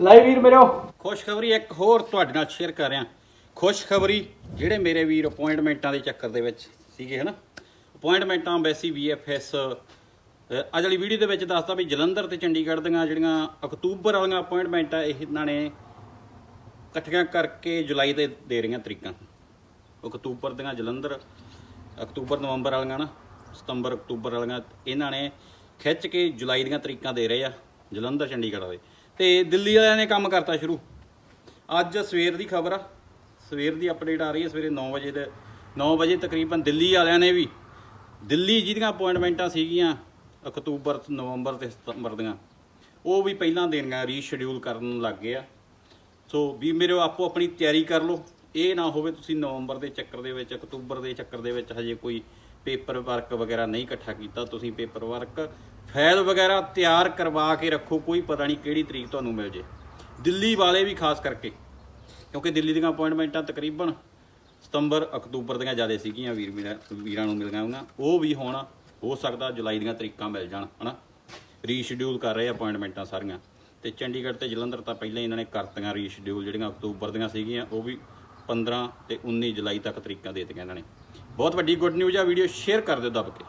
Live ਵੀਰ ਮੇਰੋ ਖੁਸ਼ਖਬਰੀ ਇੱਕ ਹੋਰ ਤੁਹਾਡੇ ਨਾਲ ਸ਼ੇਅਰ ਕਰ ਰਿਹਾ। ਖੁਸ਼ਖਬਰੀ ਜਿਹੜੇ ਮੇਰੇ ਵੀਰ ਅਪਾਇੰਟਮੈਂਟਾਂ ਦੇ ਚੱਕਰ ਦੇ ਵਿੱਚ ਸੀਗੇ, ਹਨਾ? ਅਪਾਇੰਟਮੈਂਟਾਂ ਐਮਬੈਸੀ ਵੀਐਫਐਸ ਅੱਜ ਵਾਲੀ ਵੀਡੀਓ ਦੇ ਵਿੱਚ ਦੱਸਦਾ ਵੀ ਜਲੰਧਰ ਤੇ ਚੰਡੀਗੜ੍ਹ ਦੀਆਂ ਜਿਹੜੀਆਂ ਅਕਤੂਬਰ ਵਾਲੀਆਂ ਅਪਾਇੰਟਮੈਂਟਾਂ ਇਹਨਾਂ ਨੇ ਇਕੱਠੀਆਂ ਕਰਕੇ ਜੁਲਾਈ ਦੇ ਦੇ ਰਹੀਆਂ ਤਰੀਕਾਂ। ਅਕਤੂਬਰ ਦੀਆਂ ਜਲੰਧਰ, ਅਕਤੂਬਰ, ਨਵੰਬਰ ਵਾਲੀਆਂ ਨਾ ਸਤੰਬਰ, ਅਕਤੂਬਰ ਵਾਲੀਆਂ, ਇਹਨਾਂ ਨੇ ਖਿੱਚ ਕੇ ਜੁਲਾਈ ਦੀਆਂ ਤਰੀਕਾਂ ਦੇ ਰਹੇ ਆ। ਜਲੰਧਰ, ਚੰਡੀਗੜ੍ਹ ਵਾਲੇ। ਤੇ ਦਿੱਲੀ ਵਾਲਿਆਂ ਨੇ ਕੰਮ ਕਰਤਾ ਸ਼ੁਰੂ। ਅੱਜ ਸਵੇਰ ਦੀ ਖਬਰ ਆ। ਸਵੇਰ ਦੀ ਅਪਡੇਟ ਆ ਰਹੀ ਹੈ, ਸਵੇਰੇ 9 ਵਜੇ ਦੇ 9 ਵਜੇ ਤਕਰੀਬਨ ਦਿੱਲੀ ਵਾਲਿਆਂ ਨੇ ਵੀ, ਦਿੱਲੀ ਜਿਹਦੀਆਂ ਅਪਾਇੰਟਮੈਂਟਾਂ ਸੀਗੀਆਂ, ਅਕਤੂਬਰ, ਨਵੰਬਰ ਤੇ ਸਤੰਬਰ ਦੀਆਂ, ਉਹ ਵੀ ਪਹਿਲਾਂ ਦੇਣੀਆਂ ਰੀਸ਼ਡਿਊਲ ਕਰਨ ਲੱਗ ਗਏ ਆ। ਸੋ ਵੀ ਮੇਰੇ ਆਪੋ ਆਪਣੀ ਤਿਆਰੀ ਕਰ ਲਓ। ਇਹ ਨਾ ਹੋਵੇ ਤੁਸੀਂ ਨਵੰਬਰ ਦੇ ਚੱਕਰ ਦੇ ਵਿੱਚ, ਅਕਤੂਬਰ ਦੇ ਚੱਕਰ ਦੇ ਵਿੱਚ ਹਜੇ ਕੋਈ ਪੇਪਰ ਵਰਕ ਵਗੈਰਾ ਨਹੀਂ ਇਕੱਠਾ ਕੀਤਾ, ਤੁਸੀਂ ਪੇਪਰ ਵਰਕ ਫਾਈਲ ਵਗੈਰਾ ਤਿਆਰ ਕਰਵਾ ਕੇ ਰੱਖੋ, ਕੋਈ ਪਤਾ ਨਹੀਂ ਕਿਹੜੀ ਤਰੀਕ ਤੁਹਾਨੂੰ ਮਿਲ ਜੇ। ਦਿੱਲੀ ਵਾਲੇ ਵੀ ਖਾਸ ਕਰਕੇ, ਕਿਉਂਕਿ ਦਿੱਲੀ ਦੀਆਂ ਅਪਾਇੰਟਮੈਂਟਾਂ ਤਕਰੀਬਨ ਸਤੰਬਰ, ਅਕਤੂਬਰ ਦੀਆਂ ਜ਼ਿਆਦਾ ਸੀਗੀਆਂ, ਵੀਰ ਵੀਰਾਂ ਵੀਰਾਂ ਨੂੰ ਮਿਲੀਆਂ ਹੋਈਆਂ ਉਹ ਵੀ ਹੁਣ ਹੋ ਸਕਦਾ ਜੁਲਾਈ ਦੀਆਂ ਤਰੀਕਾਂ ਮਿਲ ਜਾਣ, ਹਨਾ? ਰੀਸ਼ਡਿਊਲ ਕਰ ਰਹੇ ਅਪਾਇੰਟਮੈਂਟਾਂ ਸਾਰੀਆਂ। ਤੇ ਚੰਡੀਗੜ੍ਹ ਤੇ ਜਲੰਧਰ ਤਾਂ ਪਹਿਲਾਂ ਹੀ ਇਹਨਾਂ ਨੇ ਕਰਤੀਆਂ ਰੀਸ਼ਡਿਊਲ ਜਿਹੜੀਆਂ ਅਕਤੂਬਰ ਦੀਆਂ ਸੀਗੀਆਂ, ਉਹ ਵੀ 15 ਤੇ 19 ਜੁਲਾਈ ਤੱਕ ਤਰੀਕਾਂ ਦੇ ਦਿੱਤੀਆਂ ਇਹਨਾਂ ਨੇ। ਬਹੁਤ ਵੱਡੀ ਗੁੱਡ ਨਿਊਜ਼ ਆ, ਵੀਡੀਓ ਸ਼ੇਅਰ ਕਰ ਦਿਓ ਦੱਬ ਕੇ।